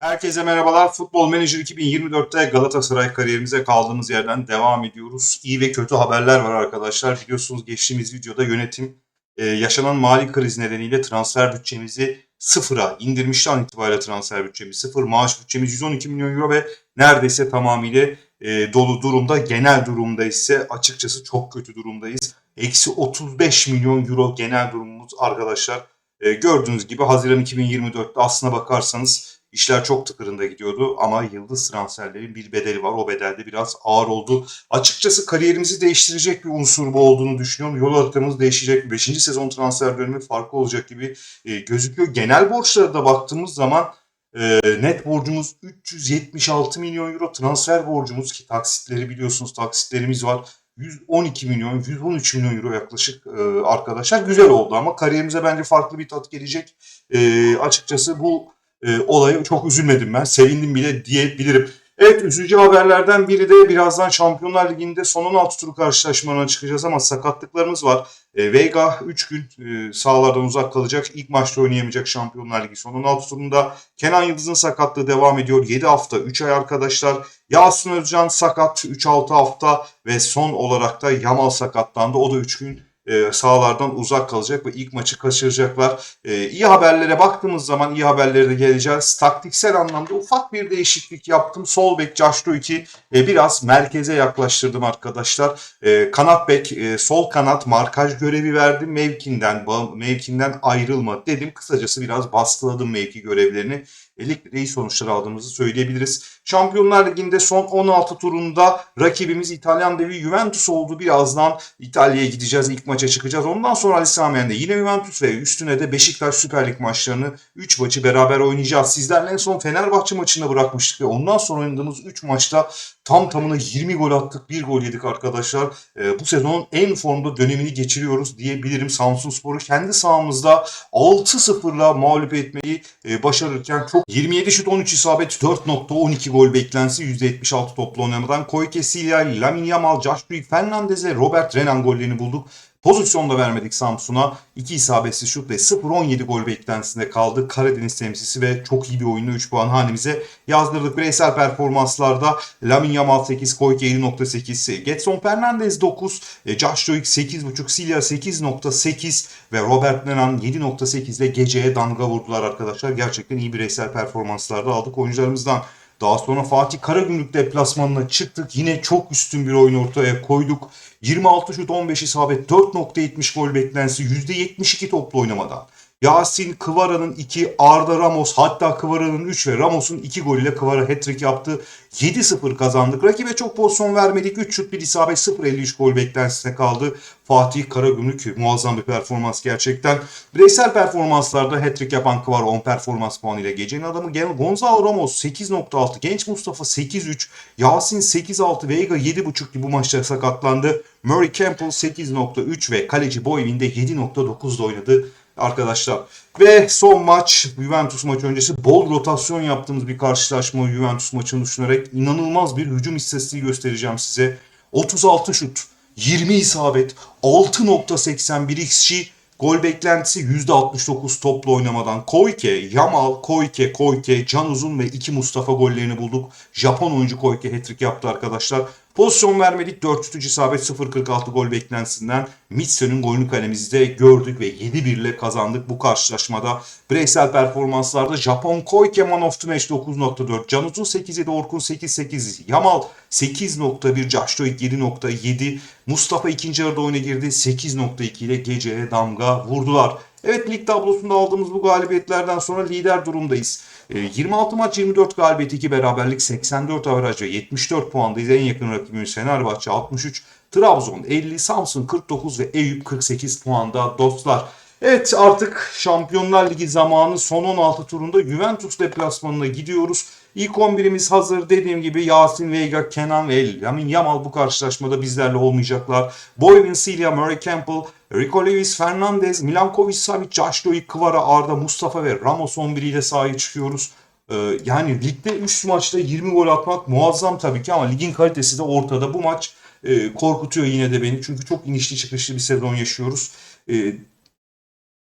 Herkese merhabalar. Futbol Manager 2024'te Galatasaray kariyerimize kaldığımız yerden devam ediyoruz. İyi ve kötü haberler var arkadaşlar. Biliyorsunuz geçtiğimiz videoda yönetim e, yaşanan mali kriz nedeniyle transfer bütçemizi sıfıra indirmişti an itibariyle transfer bütçemiz sıfır. Maaş bütçemiz 112 milyon euro ve neredeyse tamamıyla e, dolu durumda. Genel durumda ise açıkçası çok kötü durumdayız. Eksi 35 milyon euro genel durumumuz arkadaşlar. E, gördüğünüz gibi Haziran 2024'te aslına bakarsanız işler çok tıkırında gidiyordu ama yıldız transferlerin bir bedeli var. O bedel de biraz ağır oldu. Açıkçası kariyerimizi değiştirecek bir unsur bu olduğunu düşünüyorum. Yol haritamız değişecek. 5. sezon transfer dönemi farklı olacak gibi e, gözüküyor. Genel borçlara da baktığımız zaman e, net borcumuz 376 milyon euro. Transfer borcumuz ki taksitleri biliyorsunuz taksitlerimiz var. 112 milyon, 113 milyon euro yaklaşık e, arkadaşlar. Güzel oldu ama kariyerimize bence farklı bir tat gelecek. E, açıkçası bu e, olaya çok üzülmedim ben. Sevindim bile diyebilirim. Evet üzücü haberlerden biri de birazdan Şampiyonlar Ligi'nde son 16 turu karşılaşmalarına çıkacağız ama sakatlıklarımız var. E, Vega 3 gün e, sahalardan uzak kalacak. İlk maçta oynayamayacak Şampiyonlar Ligi son 16 turunda. Kenan Yıldız'ın sakatlığı devam ediyor. 7 hafta 3 ay arkadaşlar. Yasin Özcan sakat 3-6 hafta ve son olarak da Yamal sakatlandı. O da 3 gün e, sahalardan uzak kalacak ve ilk maçı kaçıracaklar. E, iyi haberlere baktığımız zaman iyi haberlere de geleceğiz. Taktiksel anlamda ufak bir değişiklik yaptım. Sol bek Josh Duik'i e, biraz merkeze yaklaştırdım arkadaşlar. E, kanat bek, e, sol kanat markaj görevi verdim. Mevkinden, mevkinden ayrılma dedim. Kısacası biraz baskıladım mevki görevlerini. E, ligde de iyi sonuçlar aldığımızı söyleyebiliriz. Şampiyonlar Ligi'nde son 16 turunda rakibimiz İtalyan devi Juventus oldu. Birazdan İtalya'ya gideceğiz. ilk maça çıkacağız. Ondan sonra Ali yine Juventus ve üstüne de Beşiktaş Süper Lig maçlarını 3 maçı beraber oynayacağız. Sizlerle en son Fenerbahçe maçında bırakmıştık ve ondan sonra oynadığımız 3 maçta tam tamına 20 gol attık. 1 gol yedik arkadaşlar. E, bu sezonun en formda dönemini geçiriyoruz diyebilirim. Samsun Spor'u kendi sahamızda 6-0'la mağlup etmeyi e, başarırken çok 27 şut 13 isabet 4.12 gol beklentisi %76 toplu oynamadan Koike Silya, Lamine Yamal, Josh Duik, Fernandez ve Robert Renan gollerini bulduk. Pozisyonda vermedik Samsun'a. 2 isabetsiz şut ve 0-17 gol beklentisinde kaldı. Karadeniz temsilcisi ve çok iyi bir oyunla 3 puan hanemize yazdırdık. Bireysel performanslarda Lamine Yamal 8, Koike 7.8, Getson Fernandez 9, e, Josh Duik 8.5, Silya 8.8 ve Robert Renan 7.8 ile geceye damga vurdular arkadaşlar. Gerçekten iyi bireysel performanslarda aldık oyuncularımızdan. Daha sonra Fatih Karagümrük deplasmanına çıktık. Yine çok üstün bir oyun ortaya koyduk. 26 şut 15 isabet 4.70 gol beklentisi %72 toplu oynamadan. Yasin Kıvara'nın 2, Arda Ramos hatta Kıvara'nın 3 ve Ramos'un 2 golüyle Kıvara hat-trick yaptı. 7-0 kazandık. Rakibe çok pozisyon vermedik. 3 şut 1 isabet 0.53 gol beklentisine kaldı. Fatih Karagümrük muazzam bir performans gerçekten. Bireysel performanslarda hat-trick yapan Kıvara 10 performans puanıyla gecenin adamı. Gonzalo Ramos 8.6, Genç Mustafa 8.3, Yasin 8.6, Vega 7.5 gibi bu maçta sakatlandı. Murray Campbell 8.3 ve kaleci Boyvin de 7.9'da oynadı arkadaşlar. Ve son maç Juventus maçı öncesi bol rotasyon yaptığımız bir karşılaşma Juventus maçını düşünerek inanılmaz bir hücum istatistiği göstereceğim size. 36 şut, 20 isabet, 6.81 xG, gol beklentisi %69 toplu oynamadan. Koike, Yamal, Koike, Koike, Can Uzun ve 2 Mustafa gollerini bulduk. Japon oyuncu Koike hat-trick yaptı arkadaşlar. Pozisyon vermedik. 4 şut isabet 0.46 gol beklentisinden Mitsu'nun golünü kalemizde gördük ve 7-1 ile kazandık bu karşılaşmada. Bireysel performanslarda Japon Koike Man of the Match 9.4, Can Uzun 8.7, Orkun 8.8, Yamal 8.1, Josh Doik 7.7, Mustafa ikinci yarıda oyuna girdi 8.2 ile geceye damga vurdular. Evet lig tablosunda aldığımız bu galibiyetlerden sonra lider durumdayız. Ee, 26 maç 24 galibiyet 2 beraberlik 84 averaj ve 74 puandayız. En yakın rakibimiz Fenerbahçe 63, Trabzon 50, Samsun 49 ve Eyüp 48 puanda dostlar. Evet artık Şampiyonlar Ligi zamanı son 16 turunda Juventus deplasmanına gidiyoruz. İlk 11'imiz hazır. Dediğim gibi Yasin Vega, Kenan ve Lamine Yamal bu karşılaşmada bizlerle olmayacaklar. Boyvin, Silya, Murray Campbell, Rico Lewis, Fernandez, Milankovic, Savic, Josh Doik, Kvara, Arda, Mustafa ve Ramos 11 ile sahaya çıkıyoruz. Ee, yani ligde 3 maçta 20 gol atmak muazzam tabii ki ama ligin kalitesi de ortada. Bu maç e, korkutuyor yine de beni çünkü çok inişli çıkışlı bir sezon yaşıyoruz. E,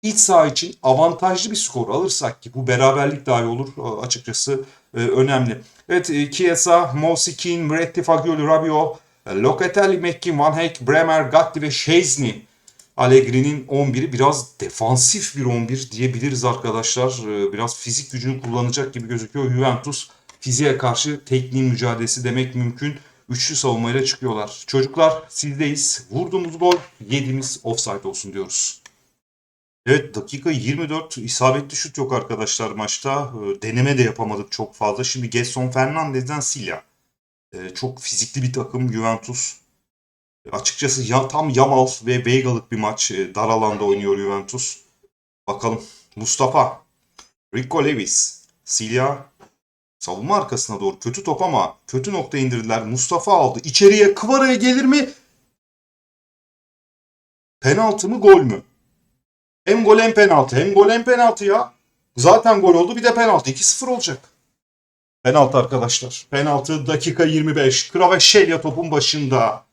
İç saha için avantajlı bir skor alırsak ki bu beraberlik dahi olur açıkçası e, önemli. Evet e, Chiesa, Mosikin, Miretti, Fagioli, Rabiot, e, Locatelli, McKin, Van Heek, Bremer, Gatti ve Szczesny. Allegri'nin 11'i biraz defansif bir 11 diyebiliriz arkadaşlar. E, Biraz fizik gücünü kullanacak gibi gözüküyor. Juventus fiziğe karşı tekniğin mücadelesi demek mümkün. Üçlü savunmayla çıkıyorlar. Çocuklar sizdeyiz. Vurduğumuz gol yediğimiz offside olsun diyoruz. Evet dakika 24 isabetli şut yok arkadaşlar maçta. Ee, Deneme de yapamadık çok fazla. Şimdi Gerson Fernandez'den Silla. Ee, Çok fizikli bir takım Juventus. Açıkçası ya, tam Yamal ve Veigalık bir maç. Ee, Dar alanda oynuyor Juventus. Bakalım. Mustafa. Rico Lewis. Silla. Savunma arkasına doğru kötü top ama kötü nokta indirdiler. Mustafa aldı. İçeriye Kıvara'ya gelir mi? Penaltı mı gol mü? Hem gol hem penaltı. Hem gol hem penaltı ya. Zaten gol oldu bir de penaltı. 2-0 olacak. Penaltı arkadaşlar. Penaltı dakika 25. Kvaratskhelia topun başında.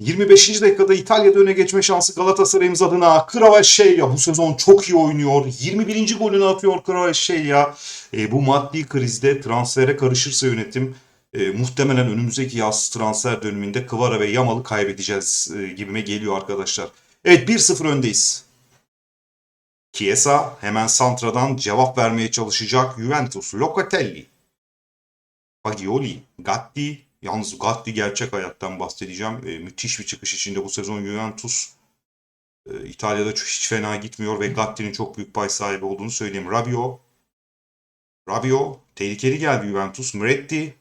25. dakikada İtalya'da öne geçme şansı Galatasaray'ımız adına. Kvaratskhelia bu sezon çok iyi oynuyor. 21. golünü atıyor Kvaratskhelia. E, bu maddi krizde transfere karışırsa yönetim e, muhtemelen önümüzdeki yaz transfer döneminde Kvara ve Yamal'ı kaybedeceğiz e, gibime geliyor arkadaşlar. Evet 1-0 öndeyiz. Chiesa hemen Santra'dan cevap vermeye çalışacak Juventus. Locatelli. Fagioli. Gatti. Yalnız Gatti gerçek hayattan bahsedeceğim. E, müthiş bir çıkış içinde bu sezon Juventus. E, İtalya'da hiç fena gitmiyor ve Gatti'nin çok büyük pay sahibi olduğunu söyleyeyim. Rabiot. Rabiot. Tehlikeli geldi Juventus. Miretti.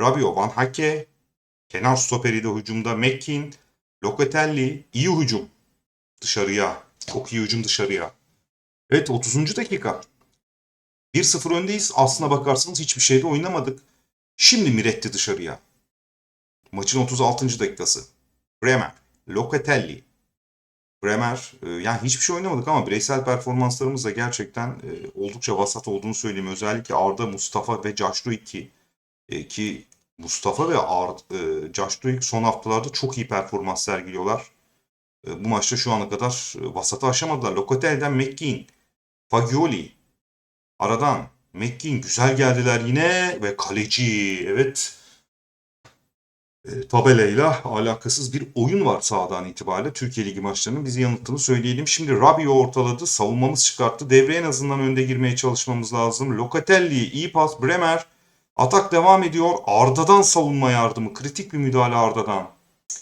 Rabiot. Van Hake. Kenar stoperi de hücumda. Mekkin. Locatelli. iyi hücum. Dışarıya. Çok iyi hücum dışarıya. Evet 30. dakika. 1-0 öndeyiz. Aslına bakarsanız hiçbir şeyde oynamadık. Şimdi Miretti dışarıya. Maçın 36. dakikası. Bremer. Locatelli. Bremer. e, yani hiçbir şey oynamadık ama bireysel performanslarımız da gerçekten e, oldukça vasat olduğunu söyleyeyim. Özellikle Arda, Mustafa ve Josh Duik ki, e, ki Mustafa ve Arda, Josh son haftalarda çok iyi performans sergiliyorlar. E, Bu maçta şu ana kadar e, vasatı aşamadılar. Locatelli'den McKean, Fagioli, aradan McKean güzel geldiler yine ve kaleci evet e, tabelayla alakasız bir oyun var sahadan itibariyle. Türkiye Ligi maçlarının bizi yanılttığını söyleyelim. Şimdi Rabiot ortaladı. Savunmamız çıkarttı. Devreye en azından önde girmeye çalışmamız lazım. Locatelli iyi pas. Bremer. Atak devam ediyor. Arda'dan savunma yardımı. Kritik bir müdahale Arda'dan.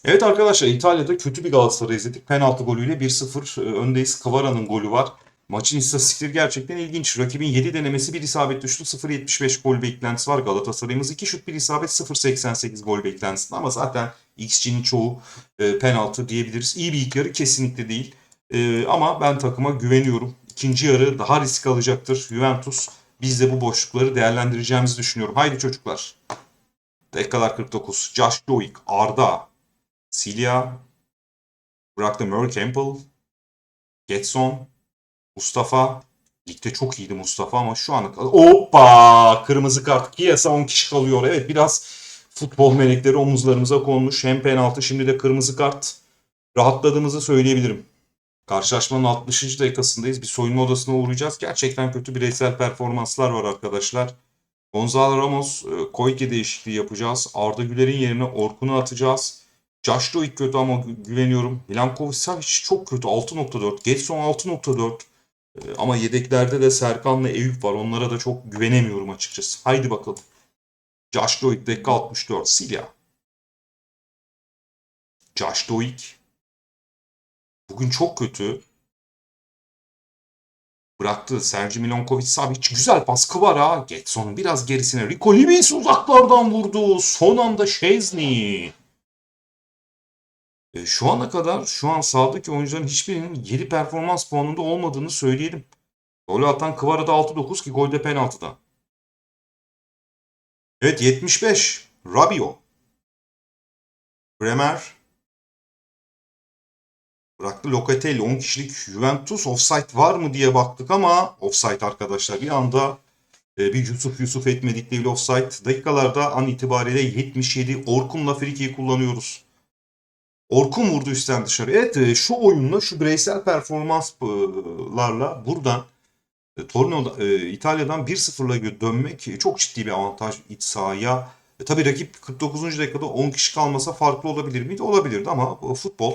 Evet arkadaşlar İtalya'da kötü bir Galatasaray izledik. Penaltı golüyle 1-0 öndeyiz. Kavara'nın golü var. Maçın istatistikleri gerçekten ilginç. Rakibin 7 denemesi 1 isabet düştü. 0.75 gol beklentisi var. Galatasaray'ımız 2 şut 1 isabet 0.88 gol beklentisinde. Ama zaten XG'nin çoğu e, penaltı diyebiliriz. İyi bir ilk yarı kesinlikle değil. E, ama ben takıma güveniyorum. İkinci yarı daha risk alacaktır Juventus. Biz de bu boşlukları değerlendireceğimizi düşünüyorum. Haydi çocuklar. Dakikalar 49. Josh Doik, Arda, Silya, bıraktı Murray Campbell, Getson, Mustafa. Ligde çok iyiydi Mustafa ama şu kadar... Hoppa! Kırmızı kart. Chiesa 10 kişi kalıyor. Evet biraz futbol melekleri omuzlarımıza konmuş. Hem penaltı şimdi de kırmızı kart. Rahatladığımızı söyleyebilirim. Karşılaşmanın 60. dakikasındayız. Bir soyunma odasına uğrayacağız. Gerçekten kötü bireysel performanslar var arkadaşlar. Gonzalo Ramos, e, Koike değişikliği yapacağız. Arda Güler'in yerine Orkun'u atacağız. Josh Doik kötü ama gü- güveniyorum. Milankovic Savic çok kötü 6.4. Getson 6.4. Ee, Ama yedeklerde de Serkan'la Eyüp var. Onlara da çok güvenemiyorum açıkçası. Haydi bakalım. Josh Doik dakika 64. Silya. Josh Doik. Bugün çok kötü. Bıraktı. Sergi Milankovic Savic. Güzel pas Kvara. Getson'un biraz gerisine. Rico Lewis uzaklardan vurdu. Son anda Szczesny. E, Şu ana kadar şu an sahadaki oyuncuların hiçbirinin 7 performans puanında olmadığını söyleyelim. Golü atan Kvara'da 6-9 ki golde penaltıda. Evet 75. Rabiot. Bremer. Bıraktı Locatelli 10 kişilik Juventus offside var mı diye baktık ama offside arkadaşlar bir anda e, bir Yusuf Yusuf etmedik offside. Dakikalarda an itibariyle 77 Orkun'la Friki'yi kullanıyoruz. Orkun vurdu üstten dışarı. Evet e, şu oyunla şu bireysel performanslarla buradan E, Torino e, İtalya'dan 1-0'la dönmek çok ciddi bir avantaj iç sahaya. E, tabii rakip 49. dakikada 10 kişi kalmasa farklı olabilir miydi? Olabilirdi ama futbol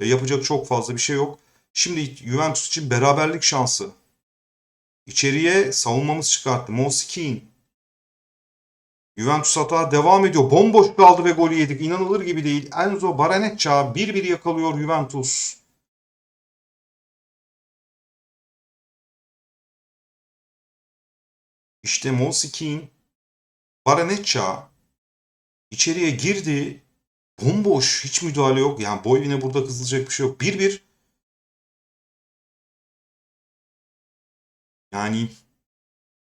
yapacak çok fazla bir şey yok. Şimdi Juventus için beraberlik şansı. İçeriye savunmamız çıkarttı. Moise Juventus hata devam ediyor. Bomboş kaldı ve golü yedik. İnanılır gibi değil. Enzo Baraneccia 1-1 yakalıyor Juventus. İşte Moise Baraneccia içeriye girdi. Bomboş. Hiç müdahale yok. Yani Boyvin'e burada kızılacak bir şey yok. 1-1. Yani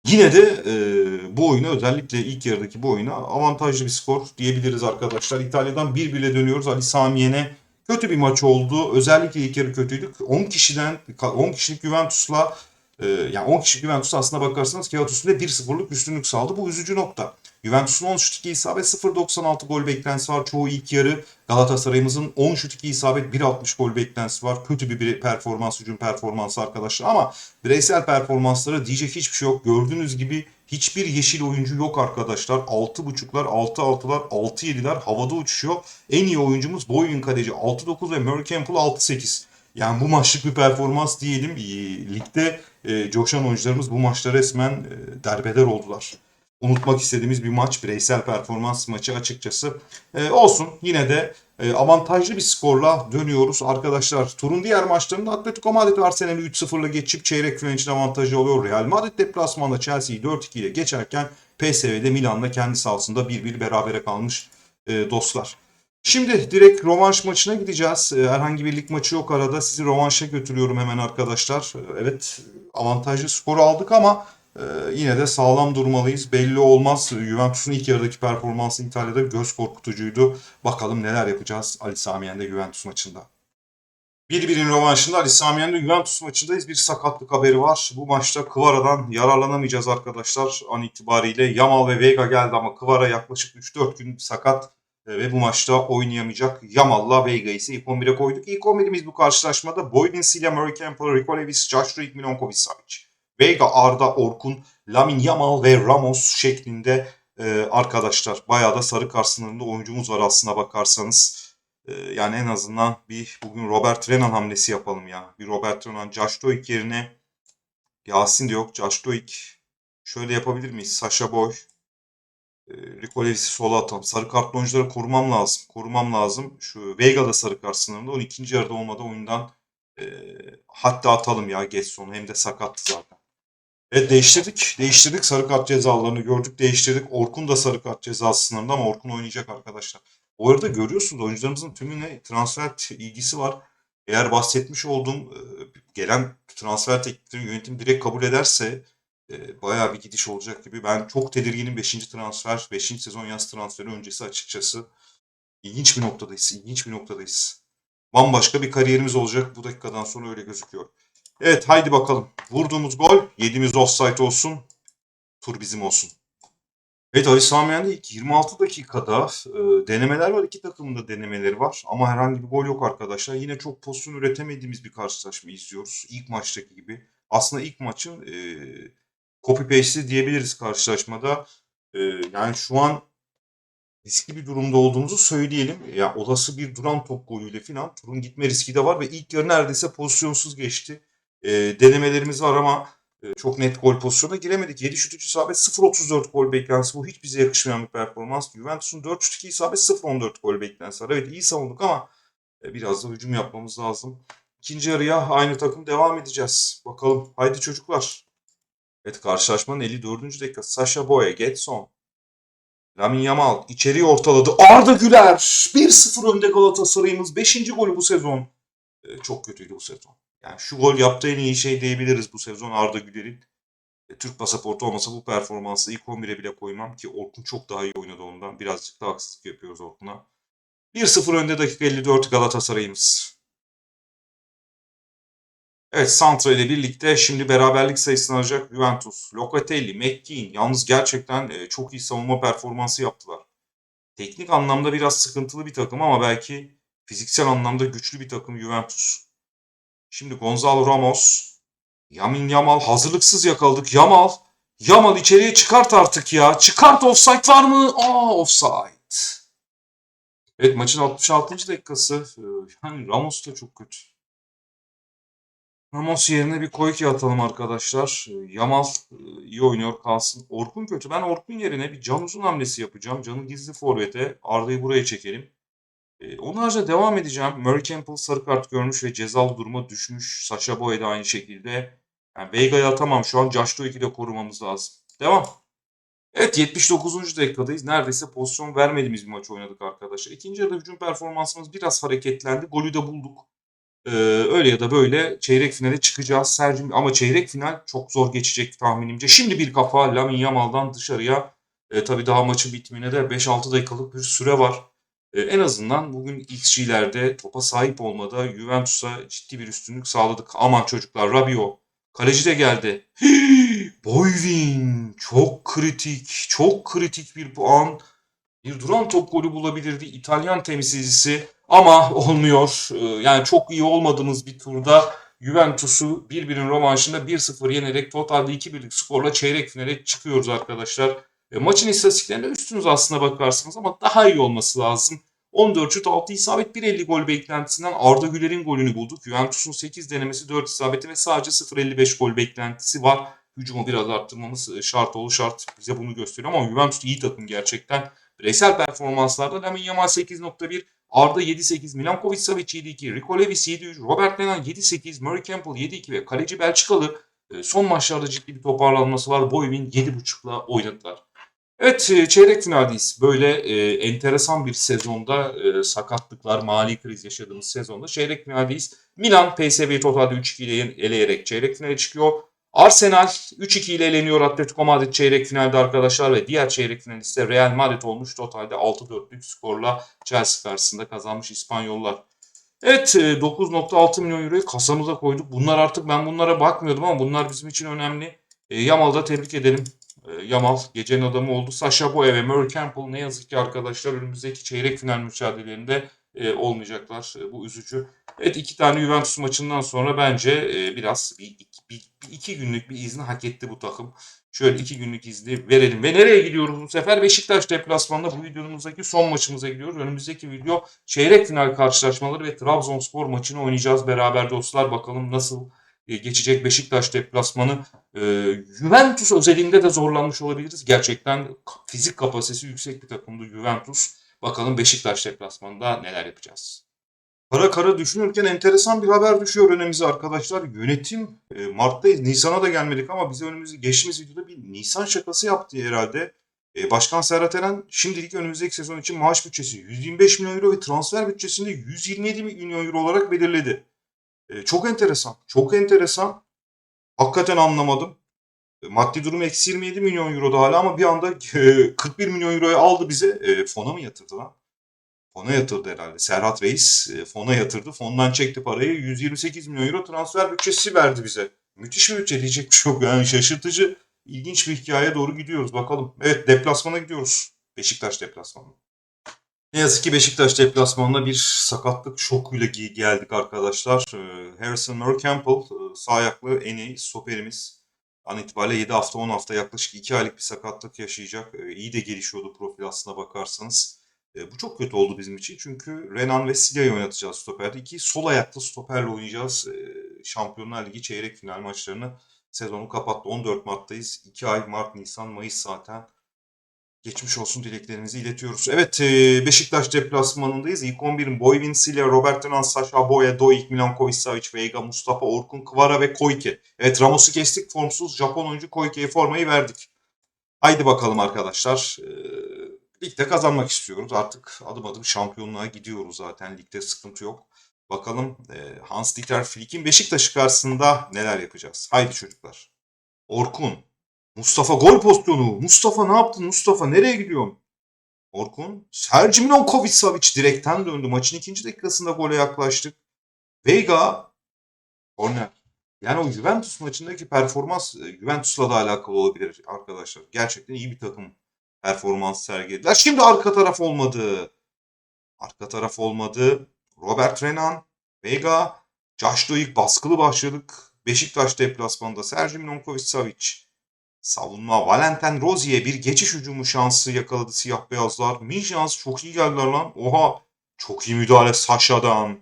Yine de e, bu oyuna özellikle ilk yarıdaki bu oyuna avantajlı bir skor diyebiliriz arkadaşlar. İtalya'dan 1 bile dönüyoruz. Ali Samiyen'e kötü bir maç oldu. Özellikle ilk yarı kötüydük. 10 kişiden 10 kişilik Juventus'la e, yani 10 kişilik Juventus aslına bakarsanız kağıt üstünde 1-0'lık üstünlük sağladı. Bu üzücü nokta. Juventus'un 10 şut 2 isabet 0.96 gol beklentisi var. Çoğu ilk yarı Galatasaray'ımızın 10 şut 2 isabet 1.60 gol beklentisi var. Kötü bir, performans, hücum performansı arkadaşlar. Ama bireysel performanslara diyecek hiçbir şey yok. Gördüğünüz gibi hiçbir yeşil oyuncu yok arkadaşlar. 6.5'lar, 6.6'lar, 6.7'ler havada uçuşuyor. En iyi oyuncumuz Boyun kaleci 6.9 ve Murray Campbell 6.8. Yani bu maçlık bir performans diyelim. Ligde e, coşan oyuncularımız bu maçta resmen e, derbeder oldular unutmak istediğimiz bir maç. Bireysel performans maçı açıkçası. E, olsun yine de e, avantajlı bir skorla dönüyoruz arkadaşlar. Turun diğer maçlarında Atletico Madrid Arsenal'i 3-0'la geçip çeyrek final için avantajı oluyor. Real Madrid deplasmanda Chelsea'yi 4-2 ile geçerken PSV'de Milan'la kendi sahasında 1-1 berabere kalmış e, dostlar. Şimdi direkt rövanş maçına gideceğiz. E, herhangi bir lig maçı yok arada. Sizi rövanşa götürüyorum hemen arkadaşlar. Evet avantajlı skoru aldık ama ee, yine de sağlam durmalıyız. Belli olmaz. Juventus'un ilk yarıdaki performansı İtalya'da göz korkutucuydu. Bakalım neler yapacağız Ali Samiyen'de Juventus maçında. Bir birin rövanşında Ali Samiyen'de Juventus maçındayız. Bir sakatlık haberi var. Bu maçta Kıvara'dan yararlanamayacağız arkadaşlar. An itibariyle Yamal ve Vega geldi ama Kıvara yaklaşık 3-4 gün sakat e, ve bu maçta oynayamayacak. Yamal'la Vega'yı ise ilk 11'e koyduk. İlk 11'imiz bu karşılaşmada Boydin, Silya, Murray Campbell, Rico Levis, Josh Reed, Milankovic, Savic. Vega, Arda, Orkun, Lamin Yamal ve Ramos şeklinde e, arkadaşlar. Bayağı da sarı kart sınırında oyuncumuz var aslına bakarsanız. E, yani en azından bir bugün Robert Renan hamlesi yapalım ya. Bir Robert Renan, Josh Doik yerine Yasin de yok. Josh Doik. Şöyle yapabilir miyiz? Sasha Boy. E, Rico Levis'i sola atalım. Sarı kartlı oyuncuları korumam lazım. Korumam lazım. Şu Vega da sarı kart sınırında. 12. yarıda olmadı oyundan e, hatta atalım ya geç sonu. Hem de sakattı zaten. Evet değiştirdik. Değiştirdik sarı kart cezalarını gördük. Değiştirdik. Orkun da sarı kart cezası sınırında ama Orkun oynayacak arkadaşlar. Bu arada görüyorsunuz oyuncularımızın tümüne transfer ilgisi var. Eğer bahsetmiş olduğum e, gelen transfer tekliflerini yönetim direkt kabul ederse e, bayağı bir gidiş olacak gibi. Ben çok tedirginim 5. transfer, 5. sezon yaz transferi öncesi açıkçası. İlginç bir noktadayız. İlginç bir noktadayız. Bambaşka bir kariyerimiz olacak bu dakikadan sonra öyle gözüküyor. Evet haydi bakalım. Vurduğumuz gol, yediğimiz offside olsun. Tur bizim olsun. Evet Ali Samiyen'de ilk 26 dakikada e, denemeler var. İki takımın da denemeleri var. Ama herhangi bir gol yok arkadaşlar. Yine çok pozisyon üretemediğimiz bir karşılaşma izliyoruz. İlk maçtaki gibi. Aslında ilk maçın e, copy paste'i diyebiliriz karşılaşmada. E, yani şu an riskli bir durumda olduğumuzu söyleyelim. Ya yani olası bir duran top golüyle falan turun gitme riski de var ve ilk yarı neredeyse pozisyonsuz geçti. E, denemelerimiz var ama e, çok net gol pozisyonuna giremedik. 7 şut 3 isabet 0.34 gol beklentisi. Bu hiç bize yakışmayan bir performans. Juventus'un 4 şut 2 isabet 0.14 gol beklentisi var. Evet iyi savunduk ama e, biraz da hücum yapmamız lazım. İkinci yarıya aynı takım devam edeceğiz. Bakalım. Haydi çocuklar. Evet karşılaşmanın 54. dakika. Sasha Boye, Getson. Lamin Yamal içeriği ortaladı. Arda Güler 1-0 önde Galatasaray'ımız. 5. golü bu sezon. Ee, çok kötüydü bu sezon. Yani şu gol yaptığı en iyi şey diyebiliriz bu sezon Arda Güler'in. E, Türk pasaportu olmasa bu performansı ilk 11'e bile koymam ki Orkun çok daha iyi oynadı ondan. Birazcık da haksızlık yapıyoruz Orkun'a. 1-0 önde dakika 54 Galatasaray'ımız. Evet Santra ile birlikte şimdi beraberlik sayısını alacak Juventus. Locatelli, McKean yalnız gerçekten e, çok iyi savunma performansı yaptılar. Teknik anlamda biraz sıkıntılı bir takım ama belki fiziksel anlamda güçlü bir takım Juventus. Şimdi Gonzalo Ramos Yamin Yamal hazırlıksız yakaladık. Yamal. Yamal içeriye çıkart artık ya. Çıkart offside var mı? Aa offside. Evet maçın 66. dakikası. Ee, Yani Ramos da çok kötü. Ramos yerine bir Koike atalım arkadaşlar. Ee, Yamal e, iyi oynuyor kalsın. Orkun kötü. Ben Orkun yerine bir Can Uzun hamlesi yapacağım. Can'ı gizli forvete. Arda'yı buraya çekelim. Ee, Onun haricinde devam edeceğim. Murray Campbell sarı kart görmüş ve cezalı duruma düşmüş. Sacha Boey de aynı şekilde. Yani Vega'yı atamam şu an. Josh Doig'i de korumamız lazım. Devam. Evet 79. dakikadayız. Neredeyse pozisyon vermediğimiz bir maç oynadık arkadaşlar. İkinci yarıda hücum performansımız biraz hareketlendi. Golü de bulduk. Ee, öyle ya da böyle çeyrek finale çıkacağız. Sercim ama çeyrek final çok zor geçecek tahminimce. Şimdi bir kafa Lamin Yamal'dan dışarıya. Ee, tabii daha maçın bitimine de 5-6 dakikalık bir süre var. Ee, en azından bugün XG'lerde topa sahip olmada Juventus'a ciddi bir üstünlük sağladık. Aman çocuklar Rabiot. Kaleci de geldi. Boyvin çok kritik, çok kritik bir puan. Bir duran top golü bulabilirdi İtalyan temsilcisi ama olmuyor. Ee, Yani çok iyi olmadığımız bir turda Juventus'u birbirinin rövanşında 1-0 yenerek totalde 2-1'lik skorla çeyrek finale çıkıyoruz arkadaşlar. E, maçın istatistiklerinde üstünüz aslına bakarsınız ama daha iyi olması lazım. 14 şut 6 isabet 1.50 gol beklentisinden Arda Güler'in golünü bulduk. Juventus'un 8 denemesi 4 isabeti ve sadece 0.55 gol beklentisi var. Hücumu biraz arttırmamız e, şart olur şart bize bunu gösteriyor ama Juventus iyi takım gerçekten. Bireysel performanslarda Lamin Yamal 8.1, Arda 7.8, Milankovic Savic 7.2, Rico Levis 7.3, Robert Lenan 7.8, Murray Campbell 7.2 ve kaleci Belçikalı e, son maçlarda ciddi bir toparlanması var. Boyvin 7.5'la oynadılar. Evet e, çeyrek finaldeyiz. Böyle e, enteresan bir sezonda e, sakatlıklar, mali kriz yaşadığımız sezonda çeyrek finaldeyiz. Milan PSV'yi totalde 3-2 ile eleyerek çeyrek finale çıkıyor. Arsenal 3-2 ile eleniyor Atletico Madrid çeyrek finalde arkadaşlar ve diğer çeyrek finalist de Real Madrid olmuş. Totalde 6-4'lük skorla Chelsea karşısında kazanmış İspanyollar. Evet e, 9.6 milyon euroyu kasamıza koyduk. Bunlar artık ben bunlara bakmıyordum ama bunlar bizim için önemli. E, Yamal'ı da tebrik edelim. E, Yamal gecenin adamı oldu. Sasha Boye ve Murray Campbell ne yazık ki arkadaşlar önümüzdeki çeyrek final mücadelelerinde e, olmayacaklar. E, bu üzücü. Evet iki tane Juventus maçından sonra bence e, biraz bir, iki, bir, bir iki günlük bir izni hak etti bu takım. Şöyle iki günlük izni verelim. Ve nereye gidiyoruz bu sefer? Beşiktaş deplasmanında bu videomuzdaki son maçımıza gidiyoruz. Önümüzdeki video çeyrek final karşılaşmaları ve Trabzonspor maçını oynayacağız beraber dostlar. Bakalım nasıl geçecek Beşiktaş deplasmanı. E, Juventus özelinde de zorlanmış olabiliriz. Gerçekten fizik kapasitesi yüksek bir takımdı Juventus. Bakalım Beşiktaş deplasmanında neler yapacağız. Kara kara düşünürken enteresan bir haber düşüyor önümüze arkadaşlar. Yönetim e, Mart'tayız. Nisan'a da gelmedik ama bize önümüzde geçtiğimiz videoda bir Nisan şakası yaptı herhalde. E, Başkan Serhat Eren şimdilik önümüzdeki sezon için maaş bütçesi 125 milyon euro ve transfer bütçesini 127 milyon euro olarak belirledi. E, çok enteresan. Çok enteresan. Hakikaten anlamadım. E, Maddi durum eksi 27 milyon euro hala ama bir anda e, 41 milyon euroyu aldı bize. E, fona mı yatırdı lan? Fona yatırdı herhalde. Serhat Reis e, fona yatırdı. Fondan çekti parayı. 128 milyon euro transfer bütçesi verdi bize. Müthiş bir bütçe diyecek bir şey yok. Yani şaşırtıcı, ilginç bir hikayeye doğru gidiyoruz. Bakalım. Evet deplasmana gidiyoruz. Beşiktaş deplasmanı. Ne yazık ki Beşiktaş deplasmanına bir sakatlık şokuyla geldik arkadaşlar. Ee, Harrison Murray Campbell e, sağ ayaklı en iyi stoperimiz. An itibariyle 7 hafta 10 hafta yaklaşık 2 aylık bir sakatlık yaşayacak. Ee, İyi de gelişiyordu profil aslına bakarsanız. Ee, Bu çok kötü oldu bizim için çünkü Renan ve Silya'yı oynatacağız stoperde. İki sol ayaklı stoperle oynayacağız. Şampiyonlar Ligi çeyrek final maçlarını sezonu kapattı. 14 Mart'tayız. 2 ay Mart, Nisan, Mayıs zaten. Geçmiş olsun dileklerimizi iletiyoruz. Evet e, Beşiktaş deplasmanındayız. İlk 11'in Boyvin, Silya, Robert Renan, Sasha Boya, Doik, Milankovic, Savic, Veiga, Mustafa, Orkun, Kvara ve Koike. Evet Ramos'u kestik. Formsuz Japon oyuncu Koike'ye formayı verdik. Haydi bakalım arkadaşlar. E, ligde kazanmak istiyoruz. Artık adım adım şampiyonluğa gidiyoruz zaten. Ligde sıkıntı yok. Bakalım e, Hans Dieter Flick'in Beşiktaş'ı karşısında neler yapacağız. Haydi çocuklar. Orkun. Mustafa gol pozisyonu. Mustafa ne yaptın Mustafa? Nereye gidiyorsun? Orkun. Sergi Milankovic Savic direkten döndü. Maçın ikinci dakikasında gole yaklaştık. Veiga. Korner. Yani o Juventus maçındaki performans e, Juventus'la da alakalı olabilir arkadaşlar. Gerçekten iyi bir takım performans sergilediler. Şimdi arka taraf olmadı. Arka taraf olmadı. Robert Renan, Veiga, Josh Doig baskılı başladık. Beşiktaş deplasmanında Sergio Milinkovic Savic. Savunma Valentin Rozier bir geçiş hücumu şansı yakaladı siyah beyazlar. Mijans çok iyi geldiler lan. Oha çok iyi müdahale Sasha'dan.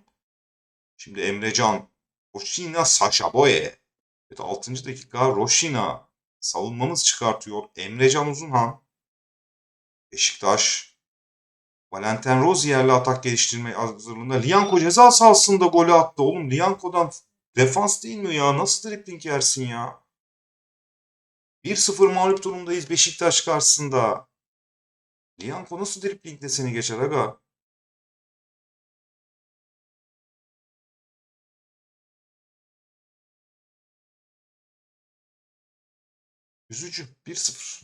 Şimdi Emrecan. Roşina Sasha Boye. Evet 6. dakika Roşina. Savunmamız çıkartıyor. Emrecan Uzunhan. Beşiktaş. Valentin Rozier'le atak geliştirme hazırlığında. Lianco ceza sahasında golü attı. Oğlum Lianco'dan defans değil mi ya? Nasıl dribling yersin ya? 1-0 mağlup durumdayız Beşiktaş karşısında. Lianco nasıl driblingle seni geçer aga? Üzücü. 1-0.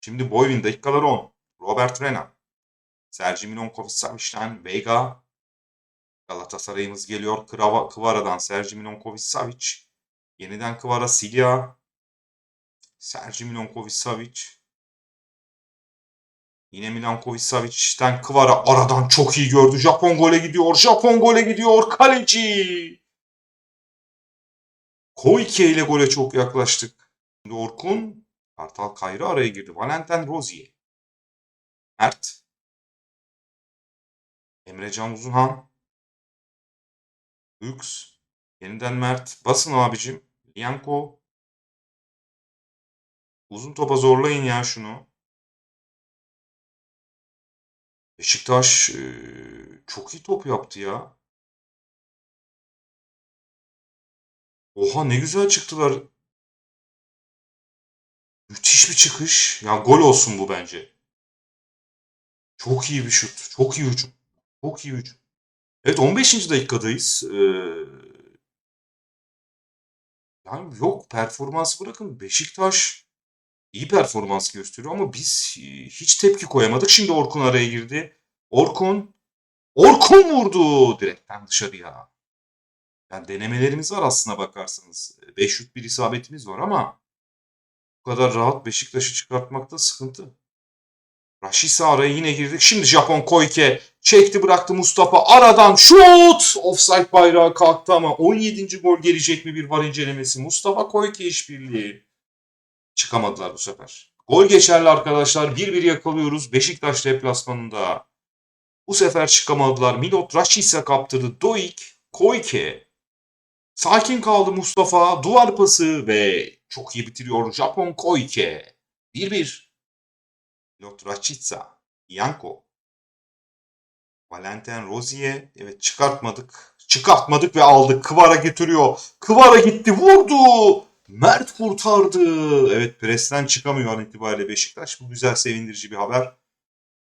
Şimdi Boyvin dakikalar 10. Robert Renan. Sergi Milinkovic Savic'den Vega. Galatasaray'ımız geliyor. Krava, Kıvara'dan Sergi Milinkovic Savic. Yeniden Kıvara Silya. Sergi Milinkovic Savic. Yine Milinkovic Savic'ten Kıvara aradan çok iyi gördü. Japon gole gidiyor. Japon gole gidiyor. Kaleci. Koike ile gole çok yaklaştık. Şimdi Orkun. Kartal Kayra araya girdi. Valentin Rozier. Mert. Emrecan Uzunhan. Lux. Yeniden Mert. Basın abicim. Lianco. Uzun topa zorlayın ya şunu. Beşiktaş çok iyi top yaptı ya. Oha ne güzel çıktılar. Müthiş bir çıkış. Ya gol olsun bu bence. Çok iyi bir şut. Çok iyi hücum. Çok iyi hücum. Evet 15. dakikadayız. Ee, yani yok performans bırakın. Beşiktaş iyi performans gösteriyor ama biz e, hiç tepki koyamadık. Şimdi Orkun araya girdi. Orkun Orkun vurdu direkten dışarıya. Yani denemelerimiz var aslına bakarsanız. 5 şut bir isabetimiz var ama bu kadar rahat Beşiktaş'ı çıkartmakta sıkıntı. Rashica araya yine girdik. Şimdi Japon Koike çekti bıraktı Mustafa. Aradan şut! Offside bayrağı kalktı ama 17. gol gelecek mi bir var incelemesi. Mustafa Koike işbirliği. Çıkamadılar bu sefer. Gol geçerli arkadaşlar. 1-1 yakalıyoruz Beşiktaş deplasmanında. Bu sefer çıkamadılar. Milot Rashica kaptırdı. Doik, Koike. Sakin kaldı Mustafa. Duvar pası ve çok iyi bitiriyor Japon Koike. 1-1. Milot Rashica, Yanko. Valentin Rozier. Evet çıkartmadık. Çıkartmadık ve aldık. Kıvara getiriyor. Kıvara gitti. Vurdu. Mert kurtardı. Evet presten çıkamıyor an itibariyle Beşiktaş. Bu güzel sevindirici bir haber.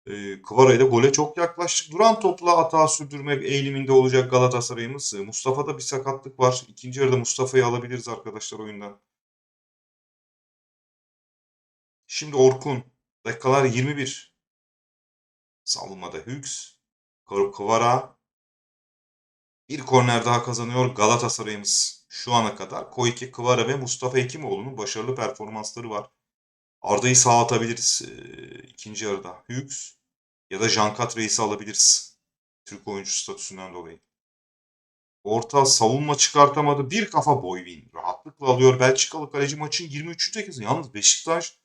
Ee, Kıvara ile gole çok yaklaştık. Duran topla hata sürdürme eğiliminde olacak Galatasaray'ımız. Ee, Mustafa'da bir sakatlık var. İkinci yarıda Mustafa'yı alabiliriz arkadaşlar oyundan. Şimdi Orkun. Dakikalar 21. Savunmada Hughes. Kıv- Kıvara. Bir korner daha kazanıyor Galatasaray'ımız. Şu ana kadar Koike Kıvara ve Mustafa Hekimoğlu'nun başarılı performansları var. Arda'yı sağ atabiliriz e, ikinci yarıda. Hughes ya da Jankat Reis'i alabiliriz. Türk oyuncu statüsünden dolayı. Orta savunma çıkartamadı. Bir kafa Boyvin. Rahatlıkla alıyor. Belçikalı kaleci maçın 23. dakikası. Yalnız Beşiktaş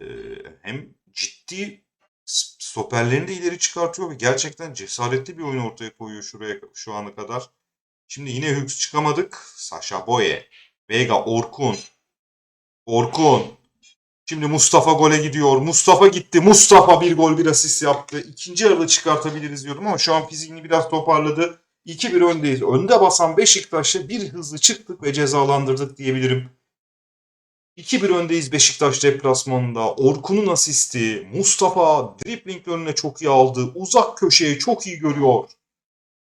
e, hem ciddi stoperlerini de ileri çıkartıyor ve gerçekten cesaretli bir oyun ortaya koyuyor şuraya şu ana kadar. Şimdi yine Hughes çıkamadık. Sasha Boye. Vega Orkun. Orkun. Şimdi Mustafa gole gidiyor. Mustafa gitti. Mustafa bir gol bir asist yaptı. İkinci yarıda çıkartabiliriz diyordum ama şu an fiziğini biraz toparladı. 2-1 öndeyiz. Önde basan Beşiktaş'a bir hızlı çıktık ve cezalandırdık diyebilirim. 2-1 öndeyiz Beşiktaş deplasmanında. Orkun'un asisti. Mustafa dribling önüne çok iyi aldı. Uzak köşeyi çok iyi görüyor.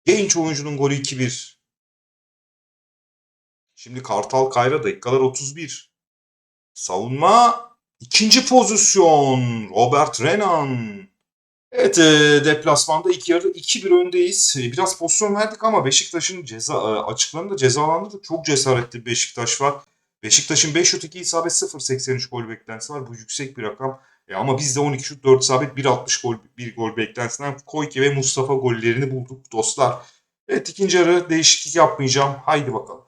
Genç oyuncunun golü 2-1. Şimdi Kartal Kayra dakikalar 31. Savunma ikinci pozisyon. Robert Renan. Evet e, deplasmanda ilk yarıda 2-1 öndeyiz. E, Biraz pozisyon verdik ama Beşiktaş'ın ceza e, açıklarında cezalandırdık. Çok cesaretli Beşiktaş var. Beşiktaş'ın 5 şut 2 isabet 0.83 gol beklentisi var. Bu yüksek bir rakam. E, ama biz de 12 şut 4 isabet 1.60 gol 1 gol beklentisinden Koike ve Mustafa gollerini bulduk dostlar. Evet ikinci yarı değişiklik yapmayacağım. Haydi bakalım.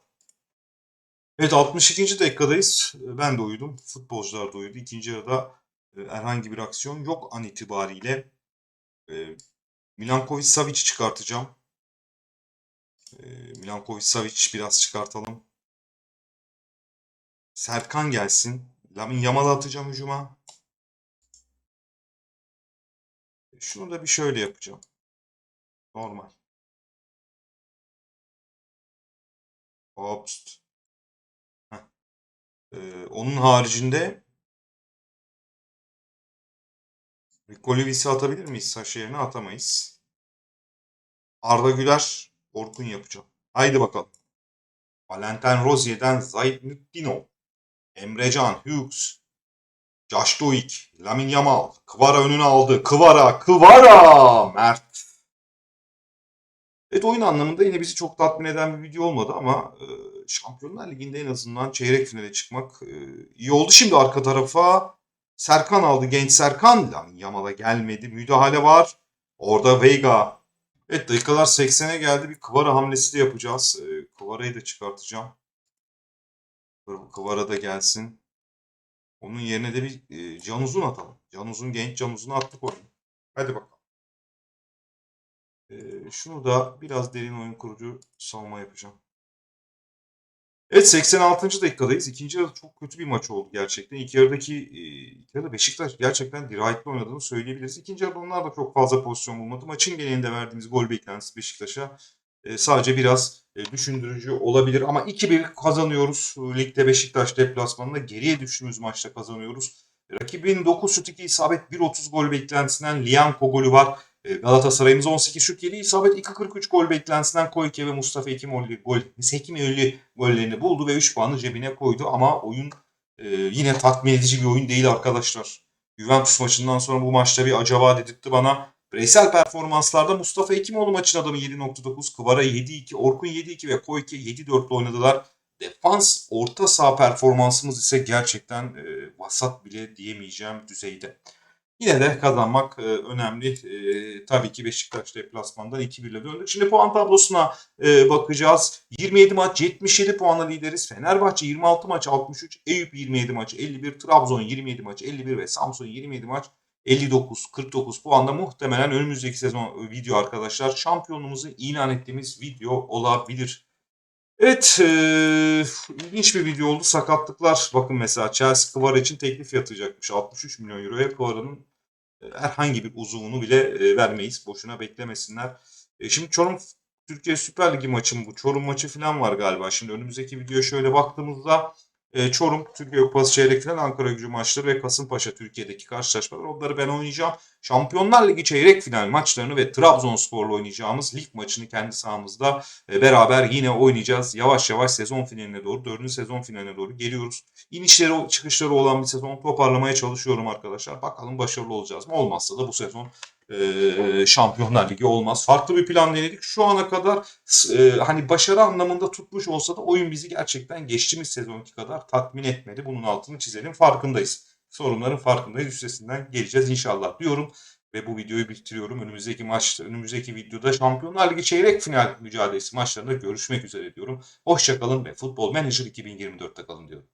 Evet 62. dakikadayız. Ben de uyudum. Futbolcular da uyudu. İkinci yarıda e, herhangi bir aksiyon yok an itibariyle. E, Milankovic Savic'i çıkartacağım. E, Milankovic Savic biraz çıkartalım. Serkan gelsin. Lamin Yamal'ı atacağım hücuma. Şunu da bir şöyle yapacağım. Normal. Hops. Onun haricinde Rikolevis'i atabilir miyiz? Saşa yerine atamayız. Arda Güler, Orkun yapacağım. Haydi bakalım. Valentin Rozier'den Zayt Nutdinov, Emrecan, Hughes, Josh Doik, Lamin Yamal, Kvara önüne aldı. Kvara, Kvara! Mert. Evet oyun anlamında yine bizi çok tatmin eden bir video olmadı ama e, Şampiyonlar Ligi'nde en azından çeyrek finale çıkmak e, iyi oldu. Şimdi arka tarafa Serkan aldı. Genç Serkan. Lamin Yamal'a gelmedi. Müdahale var. Orada Veiga. Evet dakikalar 80'e geldi. Bir Kvara hamlesi de yapacağız. E, Kvara'yı da çıkartacağım. Dur, Kvara da gelsin. Onun yerine de bir e, Can Uzun atalım. Can Uzun genç Can Uzun'u attık oyunu. Hadi bakalım. E, şunu da biraz derin oyun kurucu savunma yapacağım. Evet 86. dakikadayız. İkinci yarıda çok kötü bir maç oldu gerçekten. İlk yarıdaki e, ilk yarıda Beşiktaş gerçekten dirayetli oynadığını söyleyebiliriz. İkinci yarıda onlar da çok fazla pozisyon bulmadı. Maçın genelinde verdiğimiz gol beklentisi Beşiktaş'a e, sadece biraz e, düşündürücü olabilir. Ama 2-1 kazanıyoruz. Ligde Beşiktaş deplasmanında geriye düştüğümüz maçta kazanıyoruz. Rakibin 9 şut 2 isabet 1.30 gol beklentisinden Lianco golü var. E, Galatasaray'ımız 18 şut 7 isabet 2.43 gol beklentisinden Koyke ve Mustafa Hekimoğlu gol, Hekimoğlu gollerini buldu ve 3 puanı cebine koydu. Ama oyun e, yine tatmin edici bir oyun değil arkadaşlar. Juventus maçından sonra bu maçta bir acaba dedirtti bana. Bireysel performanslarda Mustafa Hekimoğlu maçın adamı 7.9, Kvara 7.2, Orkun 7.2 ve Koyke 7.4'lü oynadılar. Defans orta saha performansımız ise gerçekten e, vasat bile diyemeyeceğim düzeyde. Yine de kazanmak e, önemli. E, tabii ki Beşiktaş deplasmandan 2-1 ile döndük. Şimdi puan tablosuna e, bakacağız. 27 maç 77 puanla lideriz. Fenerbahçe 26 maç 63, Eyüp 27 maç 51, Trabzon 27 maç 51 ve Samsun 27 maç 59, 49 puanda muhtemelen önümüzdeki sezon video arkadaşlar şampiyonluğumuzu ilan ettiğimiz video olabilir. Evet, e, ilginç bir video oldu. Sakatlıklar, bakın mesela Chelsea Kvara için teklif yatacakmış. 63 milyon euroya Kvara'nın e, herhangi bir uzuvunu bile e, vermeyiz. Boşuna beklemesinler. E, şimdi Çorum Türkiye Süper Ligi maçı mı bu? Çorum maçı falan var galiba. Şimdi önümüzdeki videoya şöyle baktığımızda e, Çorum, Türkiye Kupası çeyrek final, Ankara gücü maçları ve Kasımpaşa Türkiye'deki karşılaşmalar. Onları ben oynayacağım. Şampiyonlar Ligi çeyrek final maçlarını ve Trabzonspor'la oynayacağımız lig maçını kendi sahamızda e, beraber yine oynayacağız. Yavaş yavaş sezon finaline doğru, dördüncü sezon finaline doğru geliyoruz. İnişleri, çıkışları olan bir sezon toparlamaya çalışıyorum arkadaşlar. Bakalım başarılı olacağız mı? Olmazsa da bu sezon e, Şampiyonlar Ligi olmaz. Farklı bir plan denedik. Şu ana kadar e, hani başarı anlamında tutmuş olsa da oyun bizi gerçekten geçtiğimiz sezonki kadar tatmin etmedi. Bunun altını çizelim. Farkındayız. Sorunların farkındayız. Üstesinden geleceğiz inşallah diyorum. Ve bu videoyu bitiriyorum. Önümüzdeki maçta, önümüzdeki videoda Şampiyonlar Ligi çeyrek final mücadelesi maçlarında görüşmek üzere diyorum. Hoşçakalın ve Futbol Manager 2024'te kalın diyorum.